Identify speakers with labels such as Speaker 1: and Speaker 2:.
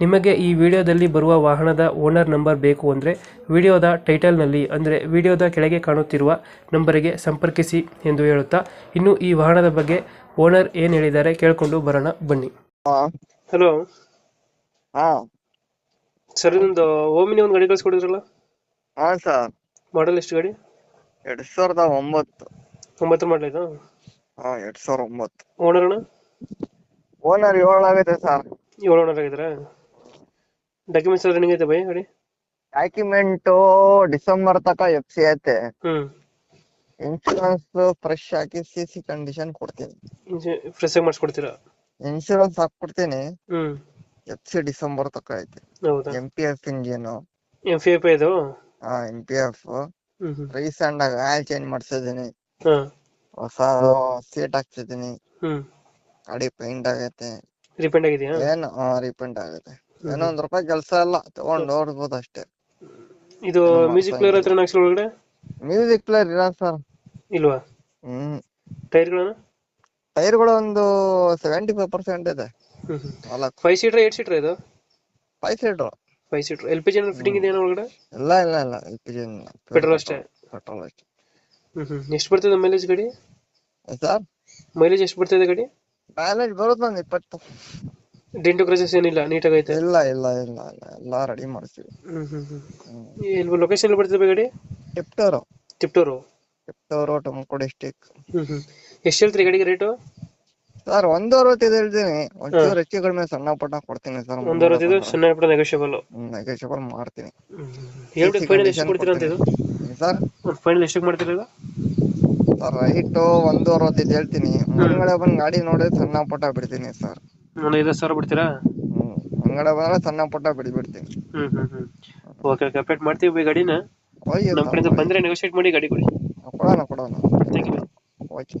Speaker 1: ನಿಮಗೆ ಈ ವಿಡಿಯೋದಲ್ಲಿ ಬರುವ ವಾಹನದ ಓನರ್ ನಂಬರ್ ಬೇಕು ಅಂದರೆ ವಿಡಿಯೋದ ಟೈಟಲ್ನಲ್ಲಿ ಅಂದರೆ ವಿಡಿಯೋದ ಕೆಳಗೆ ಕಾಣುತ್ತಿರುವ ನಂಬರಿಗೆ ಸಂಪರ್ಕಿಸಿ ಎಂದು ಹೇಳುತ್ತಾ ಇನ್ನು ಈ ವಾಹನದ ಬಗ್ಗೆ ಓನರ್ ಏನು ಹೇಳಿದ್ದಾರೆ ಕೇಳಿಕೊಂಡು ಬರೋಣ ಬನ್ನಿ.
Speaker 2: ಹಾ.
Speaker 1: ಹಲೋ.
Speaker 2: ಹಾ.
Speaker 1: ಸರ್ ಇದೊಂದು ಓಮಿನಿ ಒಂದು ಗಾಡಿ ಕಳಿಸ್ಕೊಡಿದ್ರಲ್ಲ?
Speaker 2: ಹಾ ಸರ್.
Speaker 1: ಮಾಡಲ್ ಎಷ್ಟು ಗಾಡಿ?
Speaker 2: ಎರಡು ಸಾವಿರದ ಒಂಬತ್ತು.
Speaker 1: ಒಂಬತ್ತು ಮಾಡಲಿದ್ದು
Speaker 2: ಹಾ ಎರಡ್ ಸಾವಿರದ ಒಂಬತ್ತು.
Speaker 1: ಓನರ್ ಅಣ್ಣ?
Speaker 2: ಓನರ್ ಏಳು ಆಗೈತೆ ಸರ್.
Speaker 1: ಏಳು ಓನರ್ ಆಗಿದ್ರೆ ಡಾಕ್ಯುಮೆಂಟ್ಸ್ ಎಲ್ಲ ರನ್ನಿಂಗ್ ಐತೆ ಬೈ ಗಾಡಿ
Speaker 2: ಡಾಕ್ಯುಮೆಂಟು ಡಿಸೆಂಬರ್ ತಕ ಎಫ್ ಸಿ ಐತೆ.
Speaker 1: ಹ್ಮ್.
Speaker 2: ಇನ್ಶೂರೆನ್ಸ್ ಫ್ರೆಶ್ ಹಾಕಿ ಸಿ ಸಿ ಕಂಡೀಷನ್ ಕೊಡ್ತೀನಿ.
Speaker 1: ಫ್ರೆಶ್ ಆಗಿ ಮಾಡಿಸ್ಕೊಡ್ತೀರಾ?
Speaker 2: ಇನ್ಶೂರೆನ್ಸ್ ಹಾಕ್ಕೊಡ್ತೀನಿ
Speaker 1: ಹ್ಮ್.
Speaker 2: ಎಫ್ ಸಿ ಡಿಸೆಂಬರ್ ತಕ ಐತೆ.
Speaker 1: ಹೌದಾ?
Speaker 2: M P F engine
Speaker 1: M P F ಇದು?
Speaker 2: ಹಾ ಎಂ ಪಿ ಎಫ್ ರೀಸೆಂಟ್ ಆಗಿ ಆಯಿಲ್ ಚೇಂಜ್ ಮಾಡ್ಸಿದೀನಿ
Speaker 1: ಹಾಂ.
Speaker 2: ಹೊಸ ಸೀಟ್ ಹಾಕ್ಸಿದ್ದೀನಿ.
Speaker 1: ಹ್ಮ್.
Speaker 2: ಗಾಡಿ ಪೇಂಟ್ ಆಗೈತೆ.
Speaker 1: ರಿಪೆಂಡ್ ಆಗಿದೆಯಾ?
Speaker 2: ಏನು? ರೀಪೇಂಟ್ ಆಗೈತೆ. ಏನೋ ಒಂದ್ ರೂಪಾಯಿ ಕೆಲಸ ಇಲ್ಲ ತಗೊಂಡ್ ನೋಡ್ಬೋದು ಅಷ್ಟೇ.
Speaker 1: ಇದು ಮ್ಯೂಸಿಕ್ ಪ್ಲೇಯರ್ ಹತ್ರ ನಾಲ್ಕು ಒಳಗಡೆ
Speaker 2: ಮ್ಯೂಸಿಕ್ ಪ್ಲೇಯರ್ ಇಲ್ಲ ಸರ್.
Speaker 1: ಇಲ್ವಾ?
Speaker 2: ಹ್ಮ್.
Speaker 1: ಟೈರ್ಗಳನ್ನ?
Speaker 2: ಟೈರ್ಗಳು ಒಂದು ಸೆವೆಂಟಿ ಫೈವ್ ಪರ್ಸೆಂಟ್ ಇದೆ
Speaker 1: ಫೈವ್ ಸೀಟರ್ ಏಟ್ ಸೀಟರ್ ಇದು?
Speaker 2: Five seater
Speaker 1: five seater L P G fitting ಇದೆ ಒಳಗಡೆ
Speaker 2: ಇಲ್ಲ ಇಲ್ಲ ಇಲ್ಲ. ಎಲ್ ಪಿ ಜಿ
Speaker 1: ಪೆಟ್ರೋಲ್ ಅಷ್ಟೇ?
Speaker 2: ಪೆಟ್ರೋಲ್ ಅಷ್ಟೇ.
Speaker 1: ಎಷ್ಟು ಬರ್ತದೆ ಮೈಲೇಜ್ ಗಾಡಿ?
Speaker 2: ಸರ್?
Speaker 1: ಮೈಲೇಜ್ ಎಷ್ಟು ಬರ್ತದೆ ಗಾಡಿ?
Speaker 2: ಮೈಲೇಜ್ ಬರುತ್ತೆ ಒಂದು ಇಪ್ಪತ್ತು.
Speaker 1: ಡೆಂಟು ಕ್ರಚಸ್ ಏನಿಲ್ಲ ನೀಟಾಗಿ ಐತೆ?
Speaker 2: ಇಲ್ಲ ಇಲ್ಲ ಇಲ್ಲ ಇಲ್ಲ ಎಲ್ಲ ರೆಡಿ ಮಾಡ್ತೀವಿ.
Speaker 1: ಹ್ಮ್ ಹ್ಮ್ ಹ್ಮ್. ಎಲ್ಲಿ ಲೊಕೇಶನ್ ಎಲ್ಲಿ ಬರ್ತದೆ ಗಾಡಿ
Speaker 2: ಟಿಪ್ಟೋರು
Speaker 1: ತಿಪ್ಟೂರು
Speaker 2: ಟಿಪ್ಟೋರು ತುಮಕೂರು ಡಿಸ್ಟಿಕ್
Speaker 1: ಹ್ಮ್ ಹ್ಞೂ ಎಷ್ಟು ಹೇಳ್ತೀರಿ ಗಾಡಿಗೆ ರೇಟು
Speaker 2: ಸರ್ ಒಂದು ಅರವತ್ತೈದು ಹೇಳ್ತೀನಿ. ಒಂಚೂರು ಹೆಚ್ಚು ಕಡಿಮೆ ಸಣ್ಣ ಪುಟ್ಟ ಕೊಡ್ತೀನಿ ಸರ್
Speaker 1: ಒಂದು ಅರವತ್ತೈದು ಸಣ್ಣ ಪುಟ್ಟ ನೆಗೋಷಿಯಬಲ್
Speaker 2: ನೆಗೋಷಿಯಬಲ್ ಮಾಡ್ತೀನಿ.
Speaker 1: ಹೇಳ್ಬಿಟ್ಟು ಫೈನಲ್ ಎಷ್ಟು ಕೊಡ್ತೀರಾ ಅಂತ ಇದು?
Speaker 2: ಸರ್
Speaker 1: ಫೈನಲ್ ಎಷ್ಟಕ್ಕೆ ಮಾಡ್ತೀರಾ ಇದು?
Speaker 2: ಸರ್ ರೈಟು ಒಂದು ಅರವತ್ತೈದು ಹೇಳ್ತೀನಿ. ಮುಂದ್ಗಡೆ ಬಂದು ಗಾಡಿ ನೋಡಿ ಸಣ್ಣ ಪುಟ್ಟ ಬಿಡ್ತೀನಿ ಸರ್
Speaker 1: ಒಂದು ಐದು ಸಾವಿರ ಬಿಡ್ತೀರಾ?
Speaker 2: ಹ್ಮ್. ಮುಂದ್ಗಡೆ ಬಂದ್ರೆ ಸಣ್ಣ ಪುಟ್ಟ ಬಿಡಿ
Speaker 1: ಬಿಡ್ತೀನಿ ಹ್ಮ್ ಹ್ಮ್. ಓಕೆ ಓಕೆ ಅಪ್ಡೇಟ್ ಮಾಡ್ತೀವಿ ಬೈ ಗಾಡಿನ.
Speaker 2: ಓಯ್
Speaker 1: ನಮ್ಮ ಕಡೆಯಿಂದ ಬಂದ್ರೆ ನೆಗೋಶಿಯೇಟ್ ಮಾಡಿ ಗಾಡಿ ಕೊಡಿ.
Speaker 2: ಕೊಡೋಣ ಕೊಡೋಣ.
Speaker 1: Thank you
Speaker 2: okay